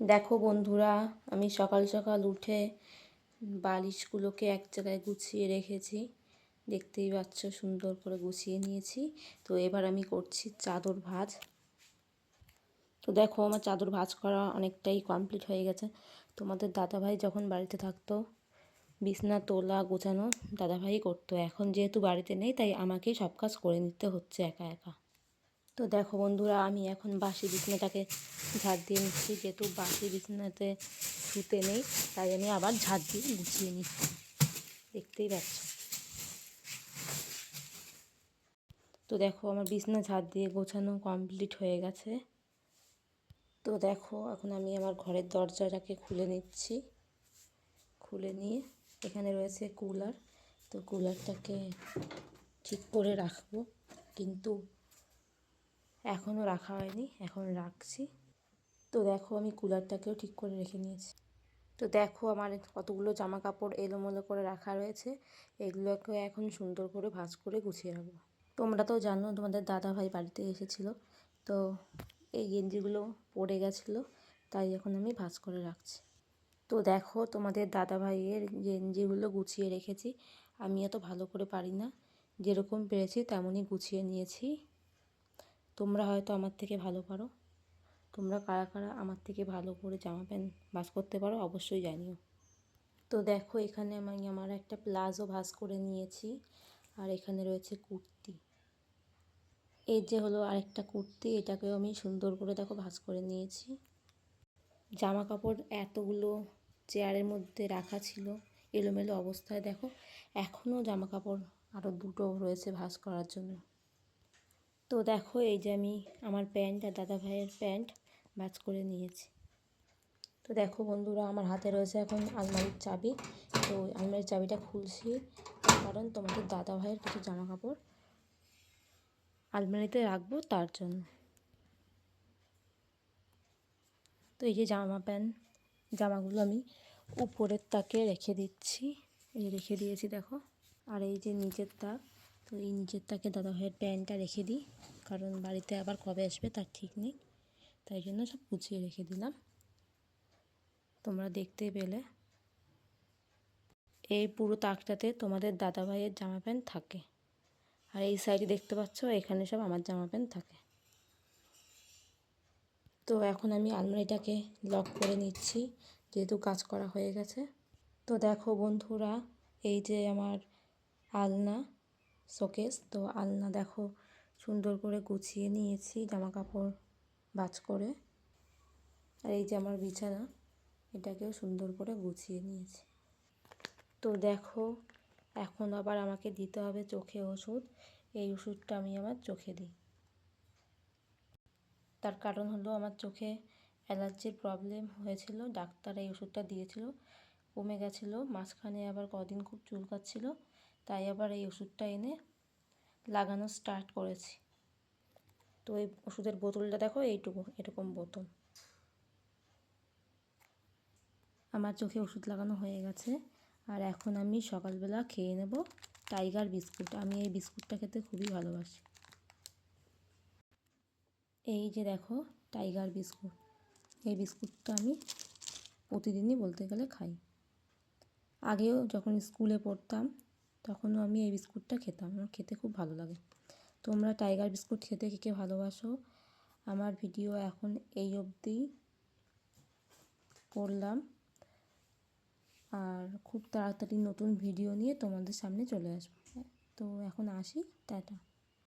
দেখো বন্ধুরা, আমি সকাল সকাল উঠে বালিশগুলোকে এক জায়গায় গুছিয়ে রেখেছি। দেখতেই পাচ্ছ, সুন্দর করে গুছিয়ে নিয়েছি। তো এবার আমি করছি চাদর ভাজ। তো দেখো, আমার চাদর ভাজ করা অনেকটাই কমপ্লিট হয়ে গেছে। তোমাদের দাদাভাই যখন বাড়িতে থাকতো, বিছনা তোলা, গোছানো, দাদাভাই করতো। এখন যেহেতু বাড়িতে নেই, তাই আমাকেই সব কাজ করে নিতে হচ্ছে একা একা। তো দেখো বন্ধুরা, আমি এখন বাসি বিছনাটাকে ঝাড় দিয়ে নিচ্ছি, যেহেতু বাসি বিছনাতে শুতে নেই, তাই আমি আবার ঝাড় দিয়ে গুছিয়ে নিচ্ছি। দেখতেই পাচ্ছ। তো দেখো, আমার বিছনা ঝাড় দিয়ে গোছানো কমপ্লিট হয়ে গেছে। তো দেখো, এখন আমি আমার ঘরের দরজাটাকে খুলে নিচ্ছি। খুলে নিয়ে এখানে রয়েছে কুলার। তো কুলারটাকে ঠিক করে রাখব, কিন্তু এখনও রাখা হয়নি, এখন রাখছি। তো দেখো আমি কুলারটাকেও ঠিক করে রেখে নিয়েছি। তো দেখো আমার কতগুলো জামা কাপড় এলোমেলো করে রাখা রয়েছে, এগুলোকে এখন সুন্দর করে ভাঁজ করে গুছিয়ে রাখব তোমরা তো জানো তোমাদের দাদা ভাই বাড়িতে এসেছিল, তো এই গেঞ্জিগুলো পড়ে গেছিল, তাই এখন আমি ভাঁজ করে রাখছি। তো দেখো তোমাদের দাদা ভাইয়ের গেঞ্জিগুলো গুছিয়ে রেখেছি, আমি এত ভালো করে পারি না, যেরকম পেরেছি তেমনই গুছিয়ে নিয়েছি। তোমরা হয়তো আমার থেকে ভালো পারো। তোমরা কারা কারা আমার থেকে ভালো করে জামা প্যান্ট ভাঁজ করতে পারো অবশ্যই জানিও। তো দেখো এখানে আমি আমার একটা প্লাজো ভাঁজ করে নিয়েছি আর এখানে রয়েছে কুর্তি। এই যে হলো আরেকটা কুর্তি, এটাকেও আমি সুন্দর করে দেখো ভাঁজ করে নিয়েছি। জামা কাপড় এতগুলো চেয়ারের মধ্যে রাখা ছিল, এলোমেলো অবস্থায় দেখো। এখনও জামা কাপড় আরও দুটো রয়েছে ভাঁজ করার জন্য। তো দেখো, এই যে আমি আমার প্যান্ট আর দাদা ভাইয়ের প্যান্ট ভাঁজ করে নিয়েছি। তো দেখো বন্ধুরা, আমার হাতে রয়েছে এখন আলমারির চাবি। তো আলমারির চাবিটা খুলছি কারণ তোমাদের দাদা ভাইয়ের কিছু জামা কাপড় আলমারিতে রাখব তার জন্য। তো এই যে জামা প্যান্ট, জামাগুলো আমি উপরের তাকে রেখে দিচ্ছি। এই রেখে দিয়েছি, দেখো। আর এই যে নিচের তাক তো এই নিচের তাকে দাদাভাইয়ের প্যান্টটা রেখে দিই। কারণ বাড়িতে আবার কবে আসবে তার ঠিক নেই। তাই জন্য সব গুছিয়ে রেখে দিলাম। তোমরা দেখতে পেলে। এই পুরো তাকটাতে তোমাদের দাদাভাইয়ের জামা প্যান্ট থাকে। আর এই সাইডে দেখতে পাচ্ছ, এখানে সব আমার জামা প্যান্ট থাকে। তো এখন আমি আলমারিটাকে লক করে নিচ্ছি, যেহেতু কাজ করা হয়ে গেছে। তো দেখো বন্ধুরা, এই যে আমার আলনা। শোকেস। তো আলনা দেখো, সুন্দর করে গুছিয়ে নিয়েছি জামা কাপড় বাজ করে। আর এই যে আমার বিছানা, এটাকেও সুন্দর করে গুছিয়ে নিয়েছি। তো দেখো, এখন আবার আমাকে দিতে হবে চোখে ওষুধ। এই ওষুধটা আমি আমার চোখে দিই। তার কারণ হলো আমার চোখে অ্যালার্জির প্রবলেম হয়েছিল, ডাক্তার এই ওষুধটা দিয়েছিল, কমে গেছিল। মাঝখানে আবার কদিন খুব চুলকাচ্ছিল। তাই আবার এই ওষুধটা এনে লাগানো স্টার্ট করেছি। তো এই ওষুধের বোতলটা দেখো, এইটুকু, এরকম বোতল। আমার চোখে ওষুধ লাগানো হয়ে গেছে। আর এখন আমি সকালবেলা খেয়ে নেব টাইগার বিস্কুট। আমি এই বিস্কুটটা খেতে খুবই ভালোবাসি। এই যে দেখো, টাইগার বিস্কুট। এই বিস্কুটটা আমি প্রতিদিনই বলতে গেলে খাই। আগেও যখন স্কুলে পড়তাম তখনও আমি এই বিস্কুটটা খেতাম। আমার খেতে খুব ভালো লাগে। তোমরা টাইগার বিস্কুট খেতে কে কে ভালোবাসো? আমার ভিডিও এখন এই অবধি করলাম। আর খুব তাড়াতাড়ি নতুন ভিডিও নিয়ে তোমাদের সামনে চলে আসব। তো এখন আসি। টাটা।